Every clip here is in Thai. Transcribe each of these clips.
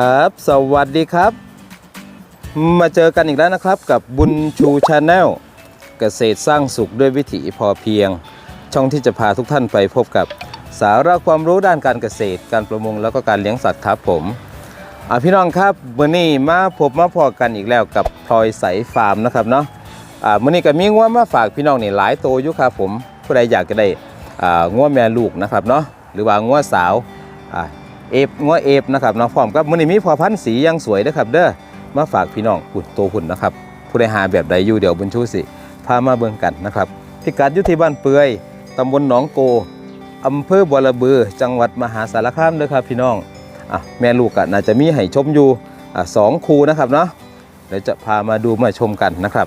ครับ สวัสดีครับ มาเจอกันอีกแล้วนะครับกับบุญชูชาแนลเกษตรสร้างสุขด้วยวิถีพอเพียง ช่องที่จะพาทุกท่านไปพบกับสาระความรู้ด้านการเกษตร การประมงแล้วก็การเลี้ยงสัตว์ครับผมอะพี่น้องครับมื่อนี้มาพบมาพอกันอีกแล้วกับพลอยใสฟาร์มนะครับเนาะอ่ามื่อนี้ก็มีงัวมาฝากพี่น้องนี่หลายโตวอยู่ครับผมผู้ใดอยากจะได้อ่างัวแม่ลูกนะครับเนาะหรือว่างัวสาวอ่า เอฟงัวเอฟนะครับเนาะพร้อมกับมื้อนี้มีพอพันธุ์สียังสวยนะครับ เด้อมาฝากพี่น้องหุ่นโตหุ่นนะครับผู้ใดหาแบบใดอยู่เดี๋ยวบุญชูสิพามาเบิ่งกันนะครับพิกัดอยู่ที่บ้านเปื่อยตำบลหนองโกอำเภอบัวระบือ จังหวัดมหาสารคามเด้อครับพี่น้องอะแม่ลูกก็น่าจะมีให้ชมอยู่อะสองคูนะครับเนาะเดี๋ยวจะพามาดูมาชมกันนะครับ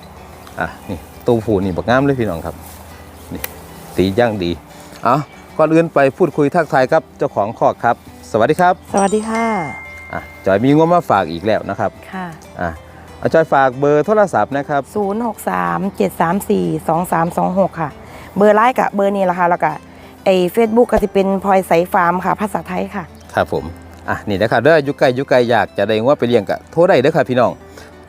อะนี่ตูผูนี่บักงามเลยพี่น้องครับนี่สีย่างดีอะ ก่อนอื่นไปพูดคุยทักทายครับเจ้าของคอกครับ สวัสดีครับสวัสดีค่ะอะจอยมีงบมาฝากอีกแล้วนะครับค่ะอะเอาจอยฝากเบอร์โทรศัพท์นะครับ 063 734 2326 ค่ะ เบอร์ไลน์กับเบอร์นี้ละค่ะแล้วก็ไอ้เฟซบุ๊กก็จะเป็นพลอยใสฟาร์มค่ะ ภาษาไทยค่ะ ครับผมอะนี่นะครับเด้ออยุไกลอยุไกลอยากจะได้งว่าไปเลี้ยงกะโทรได้เด้อครับพี่น้อง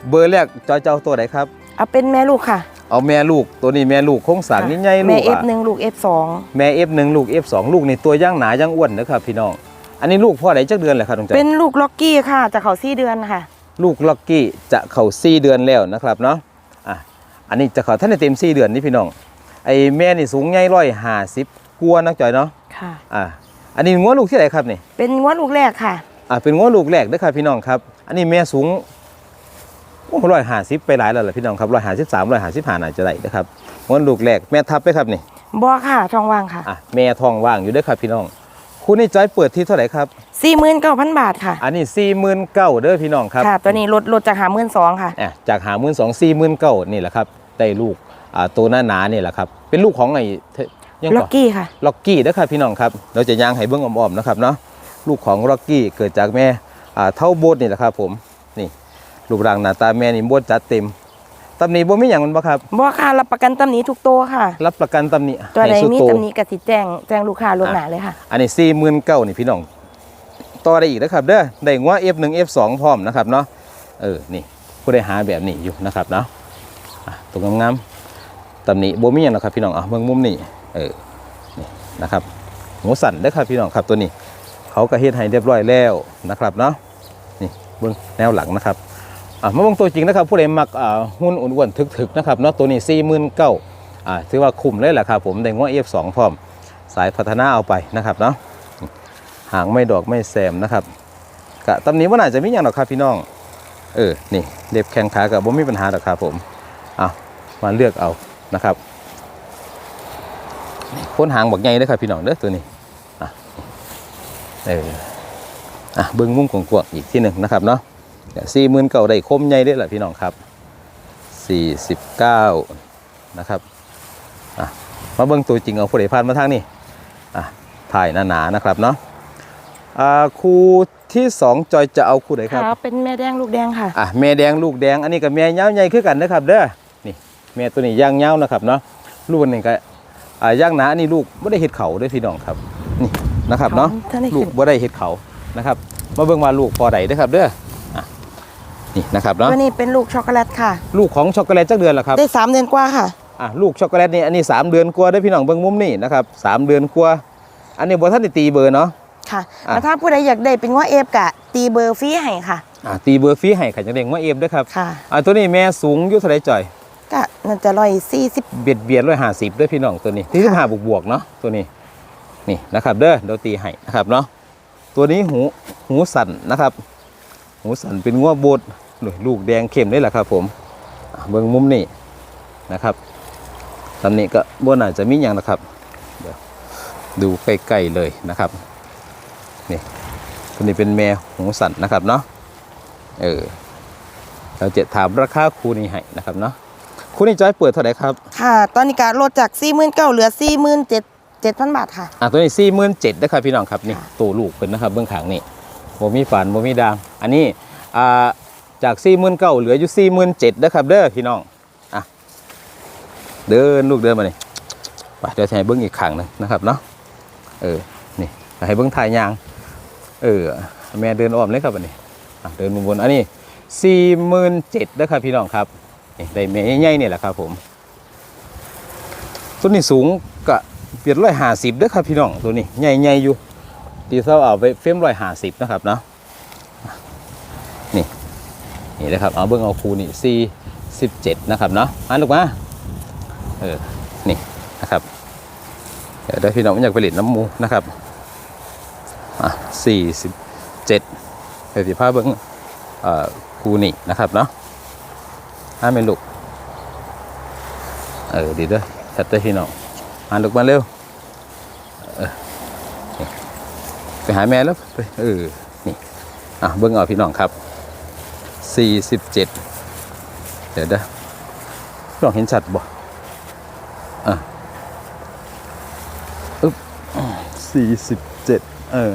เบอร์แรกจอยเจ้าตัวไหนครับ เอาเป็นแม่ลูกค่ะ เอาแม่ลูกตัวนี้แม่ลูกโครงสร้างนี่ใหญ่ลูแม่กเอฟอะหนึ่งลูกเอฟสองแม่ F1 ลูก F2 ลูกนี่ตัวย่างหนาย่างอ้วนนะครับพี่น้อง อันนี้ลูกพ่อไหนจักเดือนแหละครับตรงใจเป็นลูกล็อกกี้ค่ะจะเขาซี่เดือนค่ะ ลูกล็อกกี้จะเข้า4เดือนแล้วนะครับเนาะอะอันนี้จะเข้าท่านในเต็ม4เดือนนี่พี่น้องไอ้แม่นี่สูงใหญ่ร้อยห้าสิบกว่านักจอยเนาะค่ะ อะอันนี้งัวลูกที่ไหนครับนี่ เป็นงวดลูกแรกค่ะ อ่าเป็นง้อลูกแรกเด้อครับพี่น้องครับ อันนี้แม่สูง โอ้ร้อยห้าสิบไปหลายแล้วล่ะพี่น้องครับร้อยห้าสิบสามร้อยห้าสิบห้าน่าจะได้นะครับง้อลูกแรกแม่ทับไปครับนี่บอค่ะช่องว่างค่ะอะแม่ทองว่างอยู่เด้อครับพี่น้องคุณนี่จอยเปิดที่เท่าไหร่ครับ49,000บาทค่ะ อันนี้สี่หมื่นเก้าเด้อพี่น้องครับค่ะตัวนี้ลดลดจากหามื่นสองค่ะอะจากหาหมื่นสองสี่หมื่นเก้านี่แหละครับได้ลูกอ่าตัวหน้าหนาๆนี่แหละครับเป็นลูกของไอ้เทยังล็ก่ออกกี้ค่ะล็อกกี้เด้อครับพี่น้องครับเราจะย่างให้เบิ้งอ่อมๆนะครับเนาะลูกของล็อกกี้เกิดจากแม่อ่าเท่าโบดนี่แหละครับผมนี่ รูปร่างหน้าตาแม่นี่โบดจัดเต็มตำหนิบ่มีหยังมันบ่ครับบอค่ะรับประกันตำหนี้ทุกตัวค่ะ รับประกันตำหนิตัวใดให้สุดมีโตตำหนี้กสิแจ้งแจ้งลูกค้าล่วงหน้าเลยค่ะ อันนี้สี่หมื่นเก้านี่พี่น้องต่อได้อีกนะครับเด้อได้งัว F1 F2 พร้อมนะครับเนาะเออนี่ผู้ได้หาแบบนี้อยู่นะครับเนาะอะตัวงามๆตำหนิบ่มีหยังหรอกครับพี่น้องอะเบิ่งมุมนี้เออนี่นะครับหมูสันเด้อครับพี่น้องครับตัวนี้ เขาก็เฮ็ดให้เรียบร้อยแล้วนะครับเนาะนี่เบิ่งแนวหลังนะครับอะ มาเบิ่งตัวจริงนะครับผู้ใดมักหุ้นอ้วนๆถึกๆนะครับเนาะตัวนี้49,000อ่นเก้าถือว่าคุ้มเลยแหละครับผมได้งัว F2 พร้อมสายพัฒนาเอาไปนะครับเนาะหางไม่ดอกไม่แซมนะครับกะตำนี้ว่าน่าจะมีอย่างหรอกครับพี่น้อง เออนี่เด็บแข้งขากับบ่มีปัญหาหรอกครับผมเอามาเลือกเอานะครับนี่พ้นหางบักใหญ่เด้อครับพี่น้องเด้อตัวนี้อะเอออะเบิ้งมุมกวางๆอีกที่หนึ่งนะครับเนาะ สี่หมื่นเก่าได้คมใหญ่เด้อแหละพี่น้องครับสี่สิบเก้านะครับมาเบิ่งตัวจริงเอาผู้ใดผ่านมาทางนี้อะถ่ายหนาๆนะครับเนาะอ่าครูที่สองจอยจะเอาครูไหนครับค่ะเป็นแม่แดงลูกแดงค่ะอะแม่แดงลูกแดงอันนี้กับแม่เงาวใหญ่คือกันนะครับเด้อนี่แม่ตัวนี้ย่างเงาวนะครับเนาะลูกอันนี้ก็อ่าย่างหนาอันนี้ลูกไม่ได้เห็ดเขาเด้วยพี่น้องครับนี่นะครับเนาะท่านได้ลูขึ้กนบ่ได้เห็ดเขานะครับมาเบิ่งว่าลูกพอใดเด้อครับเด้ออะ นี่นะครับเนาะตัวนี้เป็นลูกช็อกโกแลตค่ะ ลูกของช็อกโกแลตจักเดือนละครับ ได้สามเดือนกว่าค่ะอะลูกช็อกโกแลตนี่อันนี้3เดือนกว่าได้อพี่น้องเบิ่งมุมนี่นะครับสามเดือนกว่าอันนี้บ่ทันได้ตีเบอร์เนาะค่ะอะแล้วถ้าผู้ใดอยากได้เป็นง้อเอฟกะ ตีเบอร์ฟรีให้ค่ะอะตีเบอร์ฟรีให้ขันจังเด้งว่าเอฟด้วยครับค่ะอะตัวนี้แม่สูงอยู่เท่าไหร่จ่อยก็น่าจะร้อยสี่สิบเบียดเบียดร้อยห้าสิบด้วยพี่น้องตัวนี้ที่สิบห้าบวกบวกๆเนาะตัวนี้นี่นะครับเด้อเดี๋ยวตีให้นะครับเนาะตัวนี้หูหูสั่นนะครับ หูสั่นเป็นงัวโบดหน่วย ลูกแดงเข้มนี่แหละครับ ผมอะเบิ่งมุมนี่นะครับตำนี้ก็บ่น่าจะมีอย่างนะครับเดี๋ยวดูใกล้ๆเลยนะครับนี่ตัวนี้เป็นแม่หูสั่นนะครับเนาะเออเราจะถามราคาคูนี้ให้นะครับเนาะคูนี้จอยเปิดเท่าไหร่ครับ ค่ะ ตอนนี้ก็ลดจากสี่หมื่นเก้าเหลือสี่หมื่นเจ็ดเจ็ดพันบาทค่ะอะตัวนี้สี่หมื่นเจ็ดนะครับพี่น้องครับนี่ค่ะตัวลูกเป็นนะครับเบื้องขางนี่บ่มีฝันบ่มีดางอันนี้อ่า จากสี่หมื่นเก้าเหลืออยู่สี่หมื่นเจ็ดนะครับเด้อพี่น้องอะเดินลูกเดินมานี่ไปเดี๋ยวให้เบิ้งอีกขางหนึงนะครับเนาะเออนี่ให้เบิ้งถ่ายยางเออแม่เดินอ้อมเลยครับอันนี้เดินบนบนอันนี้สี่หมื่นเจ็ดนะครับพี่น้องครับนี่ได้แม่ใหญ่ๆนี่แหละครับผมตัวนี้สูงกะเปลี่ยนร้อยห้าสิบเด้อครับพี่น้องตัวนี้ใหญ่ๆอยู่ตีเท่าเอาไปเฟรมร้อยห้าสิบนะครับเนาะ นี่นะครับเอาเบิ้งเอาคูนี่สี่สิบเจ็ดนะครับเนาะมาลูกมาเออนี่นะครับเดี๋ยวพี่น้องอยากไปเล่นน้ำมูนะครับอะสี่สิบเจ็ดเดี๋ยวสิพาเบิ้งเอ่อคูนี่นะครับเนาะห้าเมนลูกเออดีด้อชัดเด้อพี่น้องมานลูกมาเร็วเออไปหาแม่แล้วไปเออนี่อะเบิ้งเอาพี่น้องครับ สี่สิบเจ็ดเดี๋ยวเด้อพี่น้องเห็นชัดบ่อะอึ๊บสี่สิบเจ็ดเออ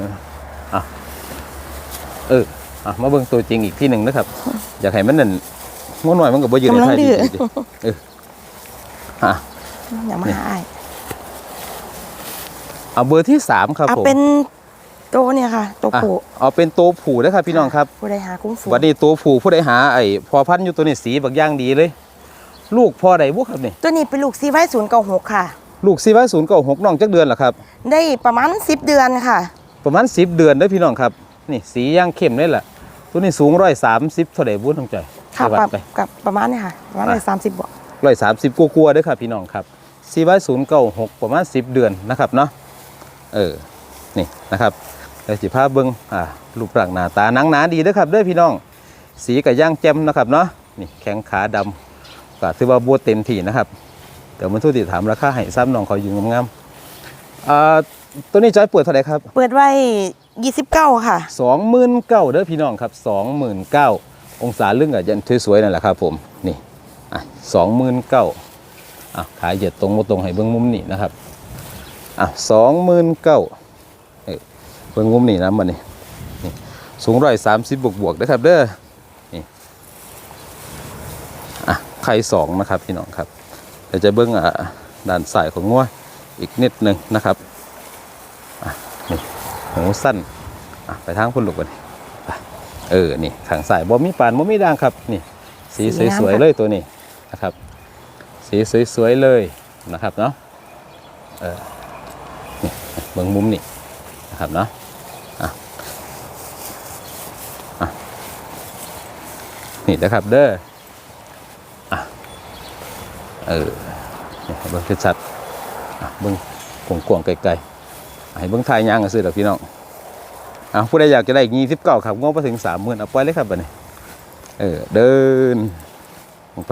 อะ เออ อะ มาเบิ่งตัวจริงอีกที่หนึ่งนะครับ อยากให้มันนั่นง้อหน่อยมันก็บ่ยืนในกำลังท่าดื้ดีอๆดิเอออะอย่ามาหาอ้ายเอาเบอร์ที่สามครับเอาผมเป็น โตวเนี่ยค่ะตัวอะผู้เอาเป็นตัวผูนะครับพี่น้องครับ ผู้ใดหาคุ้มฝูวันนี้ตัวผูผู้ใดหาไอ้พอพันธุ์อยู่ตัวนี้สีบักอย่างดีเลย ลูกพ่อใดบุครับนี่ ตัวนี้เป็นลูกซีไว้ศูนย์เก้าหกค่ะ ลูกซีไว้ศูนย์เก้าหกน้องจักเดือนเหรอครับ ได้ประมาณสิบเดือนค่ะ ประมาณสิบเดือนได้อพี่น้องครับ นี่สีย่างเข้มเลยแหละตัวนี้สูงร้อยสามสิบเท่าไหร่บุญทองใจค่ะไปวัดไปกับประมาณนี้ค่ะประมาณอะเลยสามสิบบวกร้อยสามสิบกลัวๆเด้วยครับพี่น้องครับซีไว้ศูนย์เก้าหกประมาณสิบเดือนนะครับเนาะ เออ นี่นะครับ เดี๋ยวสิภาพเบิ้งอ่ารูปร่างหน้าตาหนังหนาดีเด้อครับเด้อพี่น้อง สีกับย่างแจ่มนะครับเนาะนี่แข้งขาดำก็ถือว่าบวเต็มที่นะครับเดี๋ยวมันทุกติถามราคาให้ซ้ำน้องเขาอยู่งามๆอ่าตัวนี้จอยเปิดเท่าไหร่ครับเปิดไว้ยี่สิบเก้าค่ะ สองหมื่นเก้าเด้อพี่น้องครับสองหมื่นเก้าองศาลึงอะยันสวยๆนั่นแหละครับผมนี่อะสองหมื่นเก้าอะขายเหยียดตรงมาตรงให้เบิ้งมุมนี่นะครับอะสองหมื่นเก้า เบิ้งมุมนี่นะมันนี่นี่สูงร้อยสามสิบบวกบวกๆนะครับเด้อนี่อะไข่สองนะครับพี่น้องครับเดี๋ยวจะเบิ้งอะด้านสายของงัวอีกนิดหนึ่งนะครับอะนี่หูสั้นอะไปทางพุ่นลูกกันไปเออนี่ขางสายบ่มีปานบ่มีด่างครับนี่สีสีงามสวยค่ะๆเลยตัวนี้นะครับ สีสวยๆเลยนะครับเนาะเออนี่เบิ่งมุมนี่นะครับเนาะอะ อะ นี่นะครับเด้ออะเออนี่ให้เบิ่งชัดๆอะเบิ่งกวงๆไกลๆให้เบิ่งทายยางกันซื้อดอกพี่น้องอะผู้ใดอยากจะได้ยี่สิบเก้าครับงบไปถึงสามหมื่นเอาไปเลยครับบัดนี้เออเดินลงไป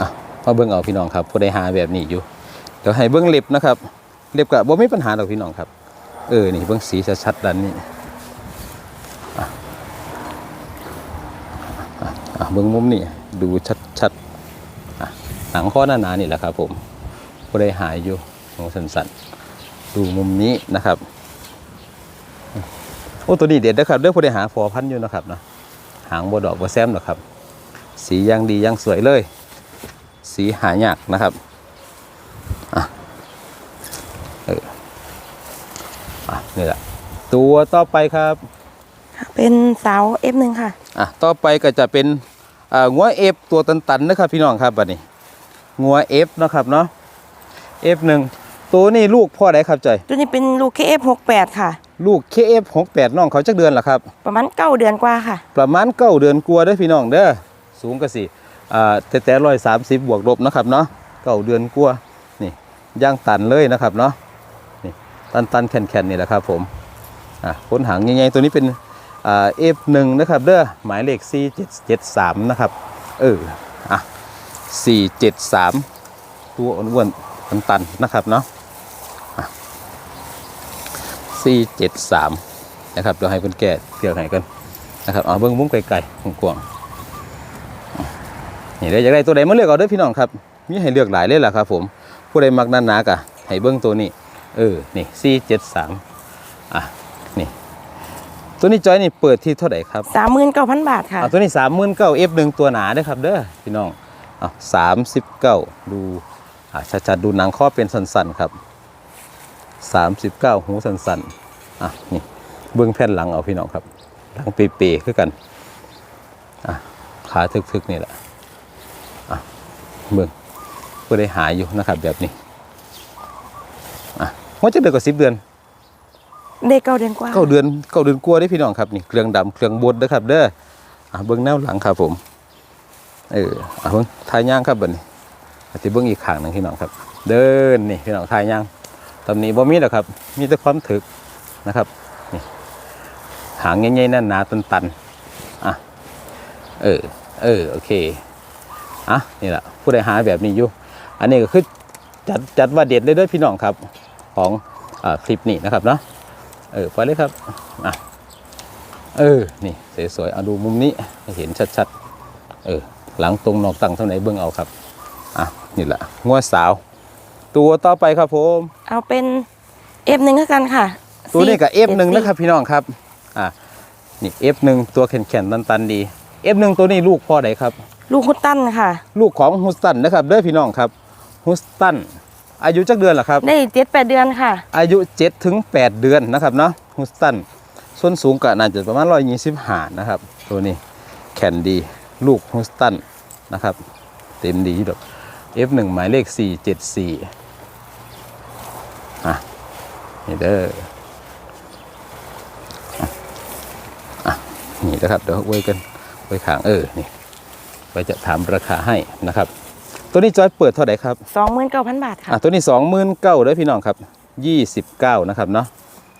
อะมาเบิ้งเอาพี่น้องครับผู้ใดหาแบบนี้อยู่เดี๋ยวให้เบิ้งเล็บนะครับเล็บกับบ่มีปัญหาหรอกพี่น้องครับ เออนี่เบิ้งสีชัดๆด้านนี้อะ อะอะเบิ้งมุมนี่ดูชัดๆอะหนังข้อหนาๆนี่แหละครับผมผู้ใดหายอยู่ของสันๆดูมุมนี้นะครับโอ้ตัวนี้เด็ดนะครับเรื่องผู้ใดหาฟอพันธุ์อยู่นะครับเนาะหางบดอกบแซมนะครับ สีย่างดีย่างสวยเลย สีหายากนะครับอะเอออะนี่แหละตัวต่อไปครับ เป็นสาวเอฟหนึ่งค่ะ อะ ต่อไปก็จะเป็นอ่า งัวเอฟตัวตันๆนะครับพี่น้องครับบัดนี้งัวเอฟนะครับเนาะเอฟหนึ่งตัวนี้ลูกพ่อใดครับใจอยตัวนี้เป็นลูกเคเอฟหกแปดค่ะ ลูก KF68 น้องเขาจักเดือนละครับ ประมาณเก้าเดือนกว่าค่ะ ประมาณเก้าเดือนกลัวาเด้อพี่น้องเด้อสูงก็สิอ่าแต่แต่ร้อยสามสิบบวกลบนะครับเนาะเก้าเดือนกลัวานี่ย่างตันเลยนะครับเนาะนี่ตันตันแข็งแข็งนี่แหละครับผมอะพ้นหางใหญ่ๆตัวนี้เป็น อ่า F1 นะครับเด้อหมายเลข 4773 นะครับ เออ อะ 473 ตัวอ้วนๆตันๆนะครับเนาะสี่เจ็ดสามนะครับเดี๋ยวให้เพิ่นแก้เกี่ยวให้กันนะครับเอาเบิ้งมุ้งไกลๆกว้างๆนี่ได้อยากได้ตัวใดมาเลือกเอาด้อพี่น้องครับมีให้เลือกหลายเลยล่ะครับ ผมผู้ใดมักหนาๆกะให้เบิ้งตัวนี้ เออ นี่สี่เจ็ดสามอะ ตัวนี้จอยนี่เปิดที่เท่าไหร่ครับสามหมื่นเก้าพันบาทค่ะอะตัวนี้สามหมื่นเก้าเอฟหนึ่งตัวหนาเด้อครับเด้อพี่น้องอะสามสิบเก้าดูอะชัดๆดูหนังข้อเป็นสันๆครับสามสิบเก้าหูสันๆอะนี่เบื้องแผ่นหลังเอาพี่น้องครับหลังเปๆคือกันอะขาทึกๆนี่แหละอะเบื้องก็ได้หาอยู่นะครับแบบนี้อะว่าจะเดือนกับสิบเดือน เด็กเก้าเดือนกว่าเก้าเดือนเก้าเดือนกลัวาได้พี่น้องครับนี่เครื่องดำเครื่องบดเด้อครับ เด้ออะเบื้องแนวหลังครับผม เอออะเบื้องทายย่างครับบัดนี้อาจจะเบื้องอีกขางหนึ่งพี่น้องครับ เดินนี่พี่น้องทายย่างตำหนี้บ่มีหรอกครับ มีแต่ความถึกนะครับนี่หางใหญ่ๆนั่นหนาตันๆอะเออเออโอเคอะนี่แหละผู้ใดหาแบบนี้อยู่อันนี้ก็คือจัดจัดว่าเด็ดเลยด้อพี่น้องครับ ของอคลิปนี้นะครับเนาะ เออ ไปเลยครับอะเออ นี่สวยๆเอาดูมุมนี้ให้เห็นชัดๆ เออ หลังตรงนอกตั้งเท่าไหนเบื้องเอาครับ อะ นี่แหละงัวสาว ตัวต่อไปครับผม เอาเป็นเอฟหนึ่งคือกันค่ะ ตัวนี้กับ F1 4นะครับพี่น้องครับ อะ นี่ F1 ตัวแข็งๆตันๆดี F1 ตัวนี้ลูกพ่อไหนครับ ลูกฮุตตันค่ะ ลูกของฮุสตันนะครับเด้อพี่น้องครับฮุสตัน อายุจักเดือนเหรอครับ ได้เจ็ดแปดเดือนค่ะ อายุ7ถึง8เดือนนะครับเนาะฮุสตันส่วนสูงก็น่าจะประมาณ125นะครับ ตัวนี้แข็งดีลูกฮุสตันนะครับ เต็มดีดอก F1 หมายเลข 474อะนี่เด้ออะอะนี่นะครับ เดี๋ยวไว้กันไว้ขางเออ นี่ไว้จะถามราคาให้นะครับ ตัวนี้จอยเปิดเท่าไหร่ครับสองหมื่นเก้าพันบาทค่ะอะตัวนี้สองหมื่นเก้าเลยพี่น้องครับยี่สิบเก้านะครับเนาะ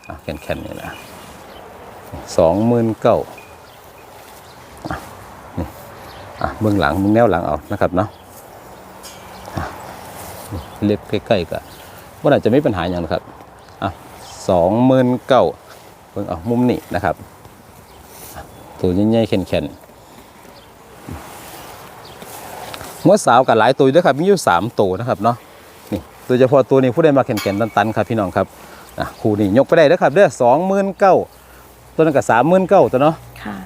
อะแข็งๆนี่นะสองหมื่นเก้านี่อะเบื้องหลังเบื้องแนวหลังเอานะครับเนาะอะนี่เล็บใกล้ๆก็ว่าอาจจะไม่มีปัญหาอย่างนะครับอะสองหมื่นเก้าเบื้องเอามุมนี้นะครับอะตัวใหญ่ๆแข็งๆ หัวสาวกับหลายตัวอยู่ด้วยครับมีอยู่สามตัวนะครับเนาะนี่โดยเฉพาะตัวนี้ผู้ใดมาแข่งๆตันๆครับพี่น้องครับอะคู่นี้ยกไปได้เด้อครับเด้อสองหมื่นเก้าตัวนั้นก็สามหมื่นเก้าตัวเนาะค่ะ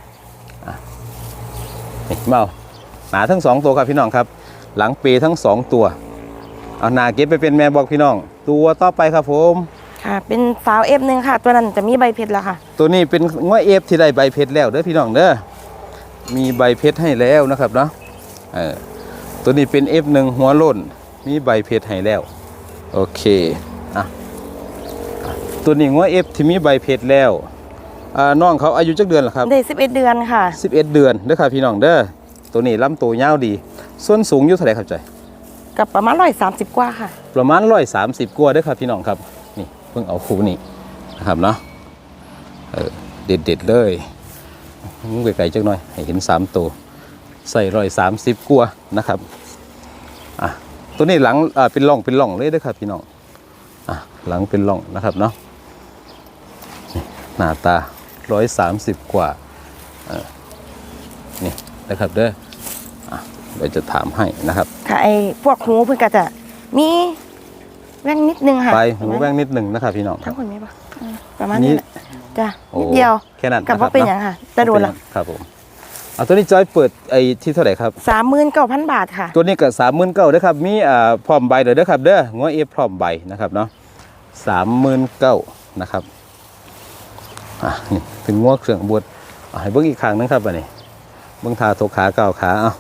นี่มาเอาหนาทั้งสองตัวครับพี่น้องครับ หลังเปทั้งสองตัวเอาหนาเก็บไปเป็นแม่บอกพี่น้อง ตัวต่อไปครับผมค่ะ เป็นสาวเอฟหนึ่งค่ะ ตัวนั้นจะมีใบเพชรแล้วค่ะ ตัวนี้เป็นง้อยเอฟที่ได้ใบเพชรแล้วเด้อพี่น้องเด้อมีใบเพชรให้แล้วนะครับเนาะเออ ตัวนี้เป็นเอฟหนึ่งหัวโล้น มีใบเพชรให้แล้ว โอเคอะอะตัวนี้ง้อยเอฟที่มีใบเพชรแล้วอ่าน้องเขาอายุจักเดือนเหรอครับได้สิบเอ็ดเดือนค่ะ 11 เดือนเด้อครับพี่น้องเด้อตัวนี้ลำตัวยาวดี ส่วนสูงอยู่เท่าไหร่ครับใจอยกับประมาณร้อยสามสิบกว่าค่ะ ประมาณ130กว่าเด้อครับพี่น้องครับ นี่เพิ่งเอาคู่นี้นะครับเนาะเออเด็ดเด็ดๆเลยมึงไกลๆจักหน่อย ให้เห็นสามตัว ใส่ร้อยสามสิบกว่านะครับอะตัวนี้หลังอ่าเป็นร่องเป็นร่องเลยเด้อครับพี่น้องอะหลังเป็นร่องนะครับเนาะนี่หน้าตาร้อยสามสิบกว่านี่นะครับเด้ออะเดี๋ยวจะถามให้นะครับค่ะไอ้พวกหูเพิ่นก็จะมีแว่งนิดนึงค่ะไปหูแว่งนิดหนึ่งนะครับพี่น้องครัทั้บงคนมีปะอืมประมาณนี้นี่แหละจ้ะโอ้นิดเดียวแค่นั้นกับว่าเป็นอย่างค่ะแต่โดนละครับผมเอาตัวนี้จอยเปิดไอ้ที่เท่าไหร่ครับ สามหมื่นเก้าพันบาทค่ะ ตัวนี้ก็สามหมื่นเก้าเด้อครับ มีอ่าพร้อมใบเด้อเด้อครับเด้องัวเอฟพร้อมใบนะครับเนาะสามหมื่นเก้านะครับอะนี่เป็นงัวเครื่องบดอะให้เบิ้งอีกครั้งนึงครับอันนี้เบิ้งทาโทขาเก้าขาเอ้า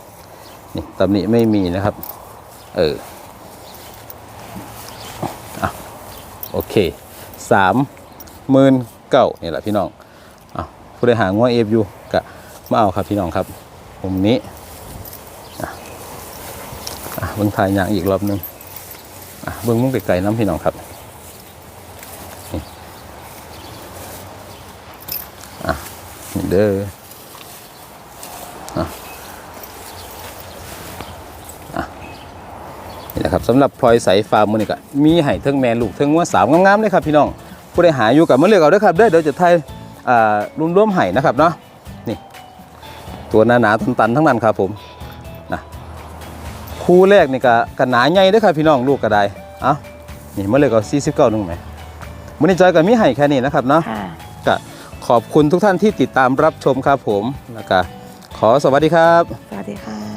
นี่ตำหนิไม่มีนะครับ เอออะโอเคสามหมื่นเก้านี่แหละพี่น้องอะผู้ใดหางัวเอฟอยู่กะ มาเอาครับพี่น้องครับมุมนี้อะเบิ้งถ่ายยางอีกรอบหนึงอะเบิ้งมุ้งไกลๆน้ำพี่น้องครับนี่อะนี่เด้ออะนี่แหละครับสำหรับพลอยใสฟาร์มมือนี่ก็มีไห่เทิงแม่ลูกเทิงว่าสาวงามๆเลยครับพี่น้องผู้ใดหาอยู่กับมาเลือกเอาเด้อครับเด้อเดี๋ยวจะไทยอ่ารวมๆไห่นะครับเนาะ ตัวหนาๆตันๆทั้งนั้นครับผมคู่แรกนี่ก็กันหนาใหญ่เด้อครับพี่น้องลูกก็ได้เอ้านี่มาเลยก็49นึงไหมมื้อนี้จอยก็มีให้แค่นี้นะครับเนาะค่ะก็ขอบคุณทุกท่านที่ติดตามรับชมครับผมแล้วก็ขอสวัสดีครับ สวัสดีค่ะ